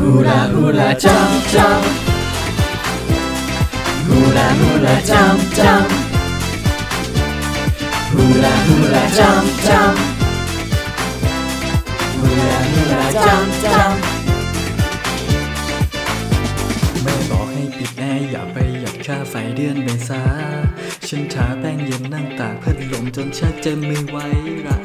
hula hula jump jump hula hula jump jump hula hula jump jump hula hula jump jump ไม่บอกให้ปิดแอร์อย่าไปหยัดค่าไฟเดือนเมษาฉันทาแป้งเย็นนั่งตากพัดลมจนชักจะไม่ไหวละ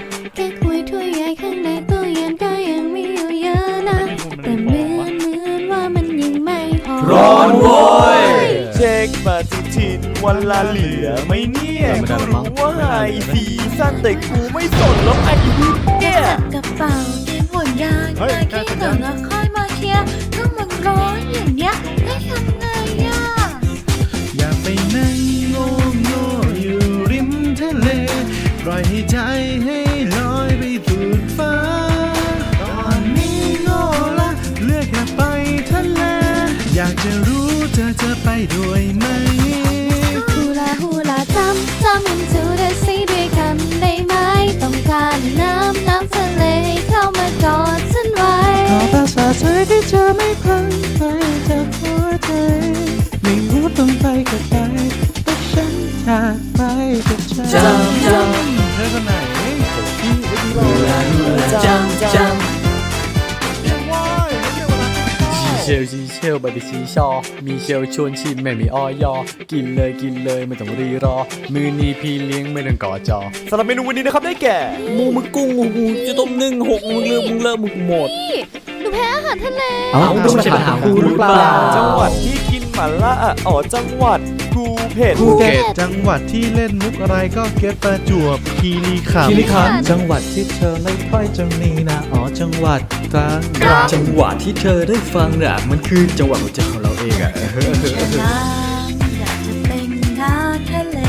ร้อนโว้ยเช็คปฏิทินวันละเหลือไหม่เนี่ยไม่ได้ก็หรอกมั้รู้งว่าไฮซีซั่นแต่กูไม่สนแล้วไอ้เนี่ยกระเป๋าเตรียมผลยางเฮ้ยมาแค่แค่สัญก่อญาณนแล้วค่อยมาเคลียร์ถ้ามันร้อนอย่างเนี้ยให้ทำไงอะอยากไปนั่งโง่โง่อยู่ริมทะเลปล่อยให้ใจให้ลอยไปสุดฟ้าากจะรู้เธอจะไปด้วยไหม ฮูลาฮูลาจำจำ into the sea ด้วยกันได้ไหมต้องการน้ำน้ำทะเลให้เข้ามากอดฉันไว้ ขอภาษาสวยที่เธอไม่พังไปจากหัวใจ ไม่รู้ต้องไปกับใครแต่ฉันอยากไปกับเธอ Jump, jump เธอคนไหนพี่ไม่ดีหรอก hula hula เชลชีเชลบาร์บีชีชอ มีเชลชวนชิมไม่มีออยอ กินเลยกินเลยไม่ต้องรีรอ มือนี้พี่เลี้ยงไม่ต้องก่อจอสำหรับเมนูวันนี้นะครับได้แก่หมูมึกกุ้งหูจะต้มนึ่งหกมึงเลือกมึงเลิกมึงหมดนี่หนูแพ้อาหารทะเล เอ้าไม่ใช่ปัญหาคุณหรือเปล่าจังหวัดที่กิน หม่าล่าอะอ๋อจังหวัดภูเก็ต ภูเก็ตจังหวัดที่เล่นมุกอะไรก็เก็ตประจวบคีรีขันธ์คีรีขันธ์ จังหวัดที่เธอไม่ค่อยจะมีนะอ๋อจังหวัดตรังจังหวะที่เธอได้ฟังน่ะมันคือจังหวะหัวใจของเราเองอะน้ำอยากจะเป็นน้ำทะเล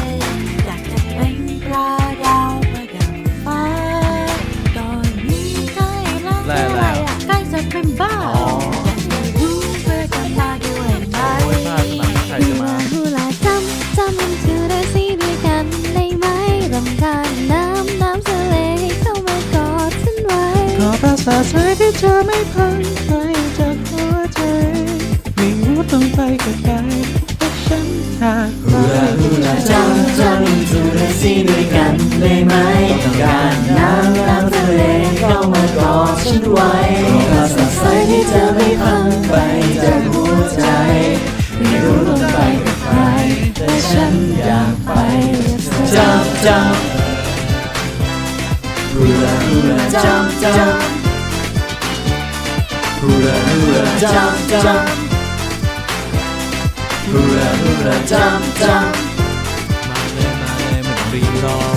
อยากจะเป็นปลาดาวประดับฟ้า ตอนนี้ใกล้แล้วแล้เมื่วอไหร่อะใกล้จะเป็นบ้าอย ไว้ขอภาษาสวยที่เธอไม่พังไปจากหัวใจ ไม่รู้ต้องไปกับใครแต่ฉันอยากไป hula hula jump jump into the sea ด้วยกันได้ไหมต้องการน้ำน้ำทะเลเข้ามากอดฉันไว้ภาษาใสที่เธอไม่พังไปจากหัวใจไม่รู้ต้องไปกับใครแต่ฉันอยากไป jump jump hula jump jump Hula hula jump jump Hula hula jump jump Mà lên mà lên mình đi thôi